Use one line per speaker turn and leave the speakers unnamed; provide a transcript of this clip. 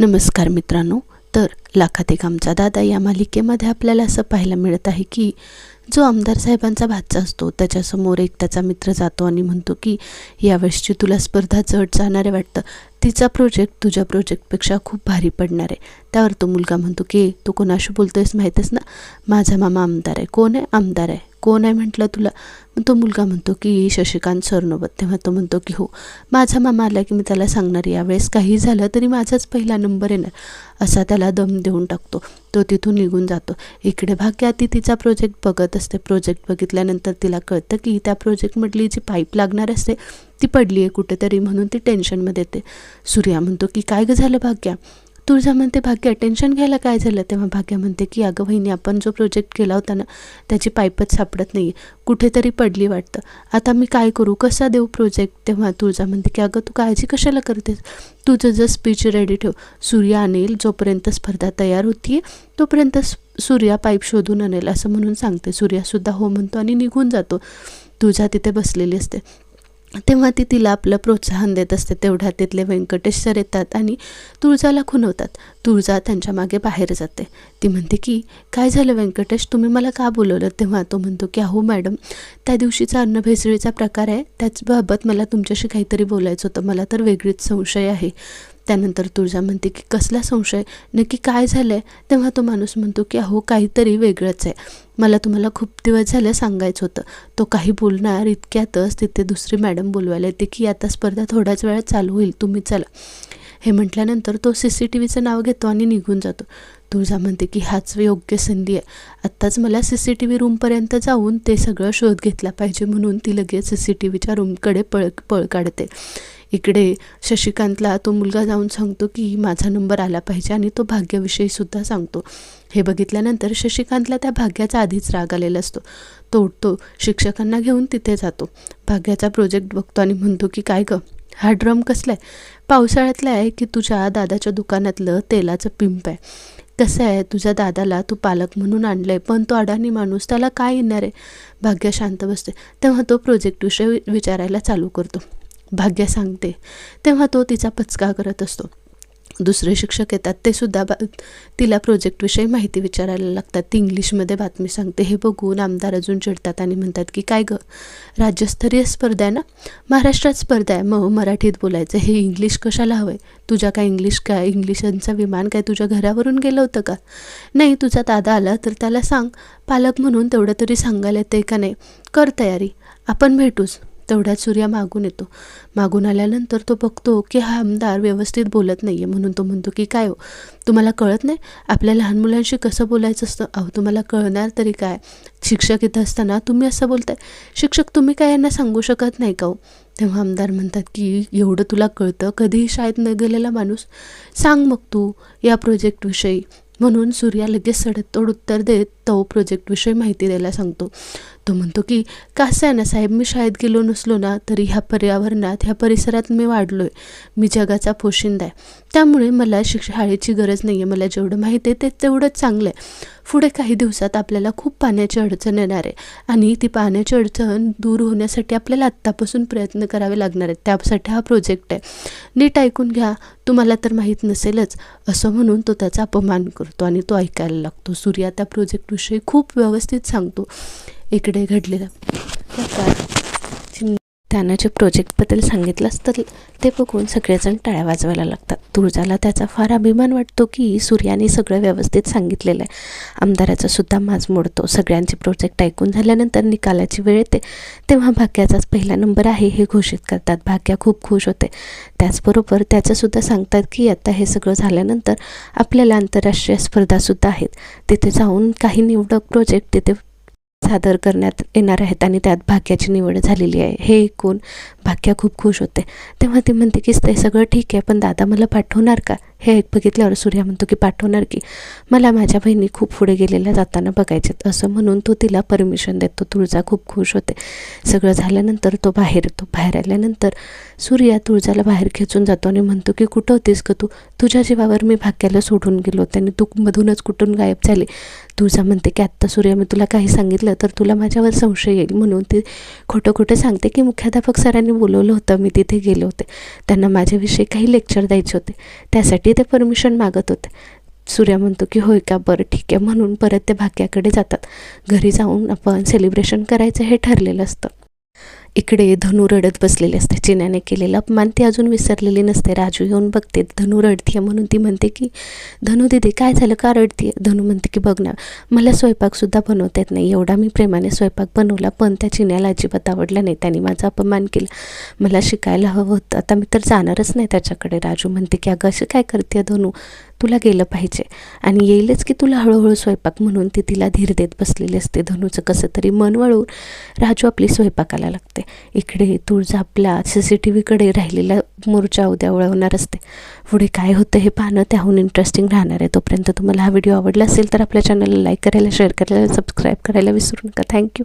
नमस्कार मित्रांनो तर लाखात एक आमचा दादा या मालिकेमध्ये आपल्याला असं पाहायला मिळत आहे की जो आमदार साहेबांचा भाचा असतो त्याच्यासमोर एक त्याचा मित्र जातो आणि म्हणतो की यावर्षीची तुला स्पर्धा जड जाणार आहे वाटतं. तिचा प्रोजेक्ट तुझ्या प्रोजेक्टपेक्षा खूप भारी पडणार आहे. त्यावर तो मुलगा म्हणतो की तू कोणाशी बोलतोयस माहीतच ना? माझा मामा आमदार आहे. कोण आहे? आमदार आहे. कोण आहे म्हटलं तुला? मग तो मुलगा म्हणतो की शशिकांत सरनोबत. तेव्हा तो म्हणतो की हो माझा मामा आला की मी त्याला सांगणार यावेळेस काही झालं तरी माझाच पहिला नंबर येणार. असा त्याला दम देऊन टाकतो. तो तिथून निघून जातो. इकडे भाग्या ती तिचा प्रोजेक्ट बघत असते. प्रोजेक्ट बघितल्यानंतर तिला कळतं की त्या प्रोजेक्टमधली जी पाईप लागणार असते ती पडली आहे कुठेतरी म्हणून ती टेन्शनमध्ये येते. सूर्या म्हणतो की काय गं झालं भाग्या? तुळजा म्हणते भाग्य टेन्शन घ्यायला काय झालं? तेव्हा भाग्या म्हणते की अगं वहिनी आपण जो प्रोजेक्ट केला होता ना त्याची पाईपच सापडत नाही कुठेतरी पडली वाटतं. आता मी काय करू? कसा देऊ प्रोजेक्ट तेव्हा तुळजा म्हणते की अगं तू काळजी कशाला करतेस? तुझं जर स्पीच रेडी ठेव. सूर्या आणेल जोपर्यंत स्पर्धा तयार होतीये तोपर्यंत सूर्या पाईप शोधून आणेल असं म्हणून सांगते. सूर्यासुद्धा हो म्हणतो आणि निघून जातो. तुझा तिथे बसलेली असते. तेव्हा ती तिला आपलं प्रोत्साहन देत असते. तेवढ्या तिथले व्यंकटेश सर येतात आणि तुळजाला खुनवतात तुळजा त्यांच्या मागे बाहेर जाते. ती म्हणते की काय झालं व्यंकटेश? तुम्ही मला का बोलवलं? तेव्हा तो म्हणतो की अहो मॅडम त्या दिवशीचा अन्नभेसळीचा प्रकार आहे. त्याचबाबत मला तुमच्याशी काहीतरी बोलायचं होतं. मला तर वेगळीच संशय आहे. त्यानंतर तुळजा म्हणते की कसला संशय? नक्की काय झालं आहे तेव्हा तो माणूस म्हणतो की अहो काहीतरी वेगळंच आहे. मला तुम्हाला खूप दिवस झालं सांगायचं होतं. तो काही बोलणार इतक्यातच तिथे दुसरी मॅडम बोलवायला येते की आता स्पर्धा थोड्याच वेळात चालू होईल. तुम्ही चला. हे म्हटल्यानंतर तो सी सी टी व्हीचं नाव घेतो आणि निघून जातो. तुळजा म्हणते की हाच योग्य संधी आहे. आत्ताच मला सी सी टी व्ही रूमपर्यंत जाऊन ते सगळं शोध घेतला पाहिजे म्हणून ती लगेच सी सी टी व्हीच्या रूमकडे पळ पळ काढते. इकडे शशिकांतला तो मुलगा जाऊन सांगतो की माझा नंबर आला पाहिजे आणि तो भाग्याविषयीसुद्धा सांगतो. हे बघितल्यानंतर शशिकांतला त्या भाग्याचा आधीच राग आलेला असतो. तो उठतो शिक्षकांना घेऊन तिथे जातो. भाग्याचा प्रोजेक्ट बघतो आणि म्हणतो की काय गं? हा ड्रम कसला आहे पावसाळ्यातला आहे की तुझ्या दादाच्या दुकानातलं तेलाचं पिंप आहे? कसं आहे? तुझ्या दादाला तू पालक म्हणून आणलं आहे पण तो अडाणी माणूस त्याला काय येणार आहे? भाग्य शांत बसते तेव्हा तो प्रोजेक्ट विषय विचारायला चालू करतो. भाग्य सांगते. तेव्हा तो तिचा पचका करत असतो. दुसरे शिक्षक येतात. ते सुद्धा बा तिला प्रोजेक्टविषयी माहिती विचारायला लागतात. ती इंग्लिशमध्ये बातमी सांगते. हे बघून आमदार अजून चिडतात आणि म्हणतात की काय गं? राज्यस्तरीय स्पर्धा आहे ना? महाराष्ट्रात स्पर्धा आहे. मग मराठीत बोलायचं. हे इंग्लिश कशाला हवं आहे तुझ्या काय इंग्लिश काय इंग्लिशांचा विमान काय तुझ्या घरावरून गेलं होतं का? नाही तुझा दादा आला तर त्याला सांग. पालक म्हणून तेवढं तरी सांगायला येते का नाही? कर तयारी. आपण भेटूच. तेवढ्यात सूर्या मागून येतो. मागून आल्यानंतर तो बघतो की हा आमदार व्यवस्थित बोलत नाही आहे म्हणून तो म्हणतो की काय हो? तुम्हाला कळत नाही? आपल्या लहान मुलांशी कसं बोलायचं असतं? अहो तुम्हाला कळणार तरी काय? शिक्षक इथं असताना तुम्ही असं बोलताय? शिक्षक तुम्ही काय यांना सांगू शकत नाही का हो? तेव्हा आमदार म्हणतात की एवढं तुला कळतं? कधीही शाळेत न गेलेला माणूस? सांग मग तू या प्रोजेक्टविषयी म्हणून सूर्या लगेच सडतोड उत्तर देत तो प्रोजेक्टविषयी माहिती द्यायला सांगतो. तो म्हणतो की कसं आहे ना साहेब मी शाळेत गेलो नसलो ना तरी ह्या पर्यावरणात ह्या परिसरात मी वाढलो आहे मी जगाचा पोशिंदा आहे. त्यामुळे मला शिक्ष शाळेची गरज नाही आहे मला जेवढं माहिती आहे ते तेवढंच चांगलं आहे पुढे काही दिवसात आपल्याला खूप पाण्याची अडचण येणार आहे. आणि ती पाण्याची अडचण दूर होण्यासाठी आपल्याला आत्तापासून प्रयत्न करावे लागणार आहेत. त्यासाठी हा प्रोजेक्ट आहे. नीट ऐकून घ्या. तुम्हाला तर माहीत नसेलच. असं म्हणून तो त्याचा अपमान करतो आणि तो ऐकायला लागतो. सूर्या त्या प्रोजेक्टविषयी खूप व्यवस्थित सांगतो. इकडे घडलेला. त्यानं जे प्रोजेक्टबद्दल सांगितलं असतं ते बघून सगळेजण टाळ्या वाजवायला लागतात. तुळजाला त्याचा फार अभिमान वाटतो की सूर्याने सगळं व्यवस्थित सांगितलेलं आहे. आमदाराचा सुद्धा माज मोडतो. सगळ्यांचे प्रोजेक्ट ऐकून झाल्यानंतर निकालाची वेळ येते. तेव्हा भाग्याचाच पहिला नंबर आहे हे घोषित करतात. भाग्या खूप खुश होते. त्याचबरोबर त्याचंसुद्धा सांगतात की आता हे सगळं झाल्यानंतर आपल्याला आंतरराष्ट्रीय स्पर्धासुद्धा आहेत. तिथे जाऊन काही निवडक प्रोजेक्ट तिथे सादर करण्यात येणार आहेत आणि त्यात भाग्याची निवड झालेली आहे. हे ऐकून भाग्या खूप खुश होते. तेव्हा ती म्हणते की ते सगळं ठीक आहे पण दादा मला पाठवणार का? हे एक बघितल्यावर सूर्या म्हणतो की पाठवणार की. मला माझ्या बहिणी खूप पुढे गेलेल्या जाताना बघायचे असं म्हणून तो तिला परमिशन देतो. तुळजा खूप खुश होते. सगळं झाल्यानंतर तो बाहेर येतो बाहेर आल्यानंतर सूर्या तुळजाला बाहेर खेचून जातो आणि म्हणतो की कुठं होतीस का तू? तुझ्या जीवावर मी भाग्याला सोडून गेलो आणि तू मधूनच कुठून गायब झाली. तुळजा म्हणते की आत्ता सूर्या मी तुला काही सांगितलं तर तुला माझ्यावर संशय येईल म्हणून ती खोटं खोटं सांगते की मुख्याध्यापक सरांनी बोलवलं होतं मी तिथे गेले होते. त्यांना माझ्याविषयी काही लेक्चर द्यायचे होते. त्यासाठी ते परमिशन मागत होते. सूर्या म्हणतो की होय का? बरं ठीक आहे. म्हणून परत ते भाग्याकडे जातात. घरी जाऊन आपण सेलिब्रेशन करायचं हे ठरलेलं असतं. इकडे धनु रडत बसलेली असते. चिन्याने केलेलं अपमान. ती अजून विसरलेली नसते. राजू येऊन बघते. धनु रडतीये म्हणून ती म्हणते की धनु दिदी काय झालं? का रडतीये? धनु म्हणते की बघ ना मला स्वयंपाकसुद्धा बनवता येत नाही. एवढा मी प्रेमाने स्वयंपाक बनवला पण त्या चिन्याला अजिबात आवडला नाही. त्याने माझा अपमान केला. मला शिकायला हवं होतं. आता मी तर जाणारच नाही त्याच्याकडे. राजू म्हणते की अगं असं काय करते धनु? तुला गेलं पाहिजे. आणि येईलच की तुला हळूहळू स्वयंपाक म्हणून ती तिला धीर देत बसलेली असते. धनुचं कसं तरी मन वळवून राजू आपली स्वयंपाकाला लागते. इकडे तुळजा आपला सी सी टी व्हीकडे राहिलेला मोर्चा उद्या वळवणार असते. पुढे काय होतं हे पाहणं त्याहून इंटरेस्टिंग राहणार आहे. तोपर्यंत तुम्हाला हा व्हिडिओ आवडला असेल तर आपल्या चॅनलला लाईक करायला शेअर करायला सबस्क्राईब करायला विसरू नका. थँक्यू